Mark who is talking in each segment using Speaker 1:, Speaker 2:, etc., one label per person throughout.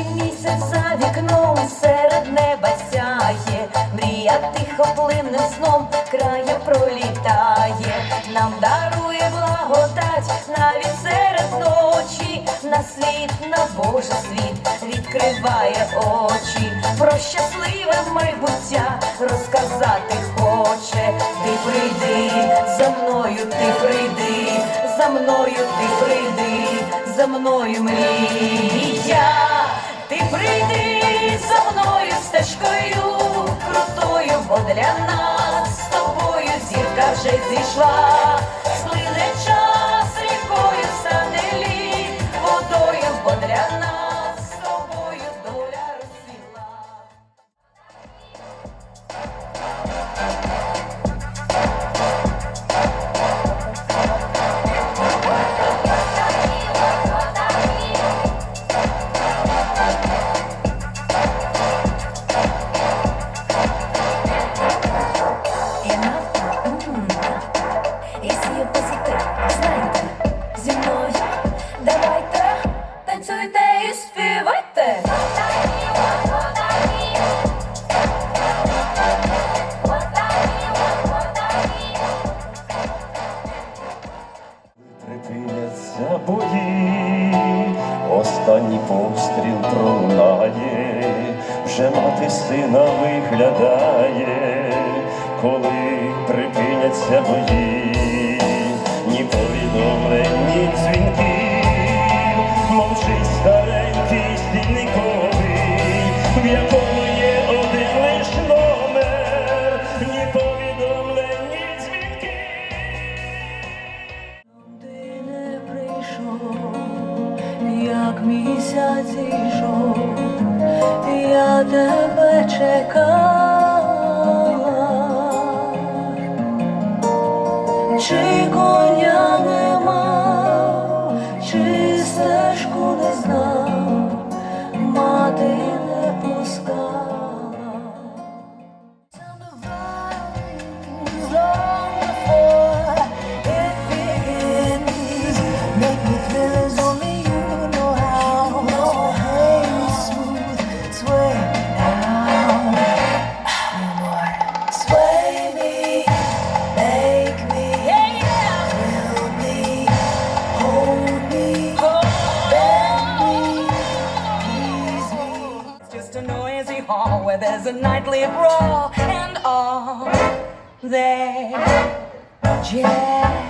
Speaker 1: Місяця місяць за вікном, серед неба сяє, мрія тихо плинним сном краєм пролітає, нам дарує благодать навіть серед ночі, на світ, на Божий світ відкриває очі, про щасливе майбуття розказати хоче. Ти прийди, за мною ти прийди, за мною ти прийди. За мною мрія Прийди за мною стежкою крутою, бо для нас
Speaker 2: пролунає, вже мати сина виглядає, коли припиняться бої,
Speaker 1: як місяць ішов, я тебе чекала. Чи where there's a nightly brawl and all they jazz.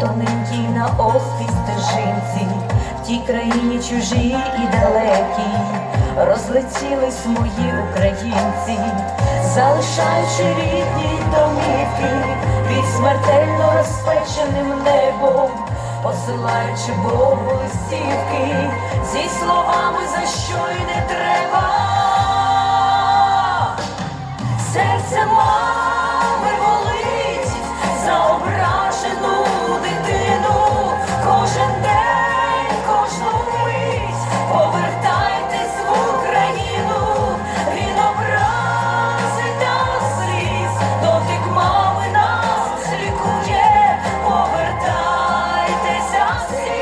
Speaker 1: тоненькій на оспі стежинці, в тій країні чужій і далекій, розлетілись мої українці, залишаючи рідні домівки під смертельно розпеченим небом, посилаючи Богу листівки Yeah.